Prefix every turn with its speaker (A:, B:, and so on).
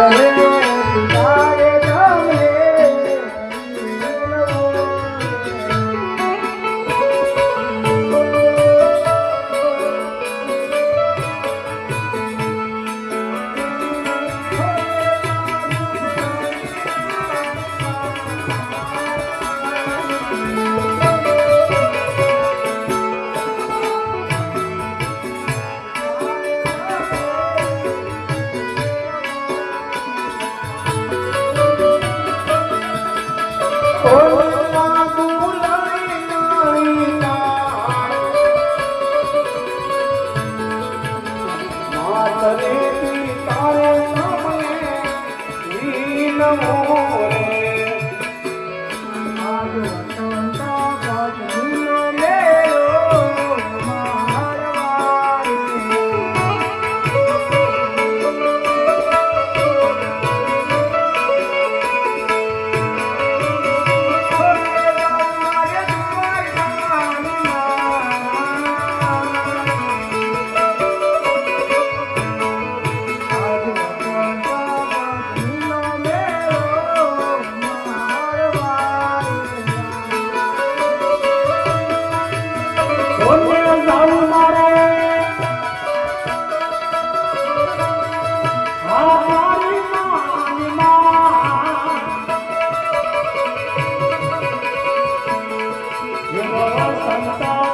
A: Hallelujah. નમો રે ಸಂತಾ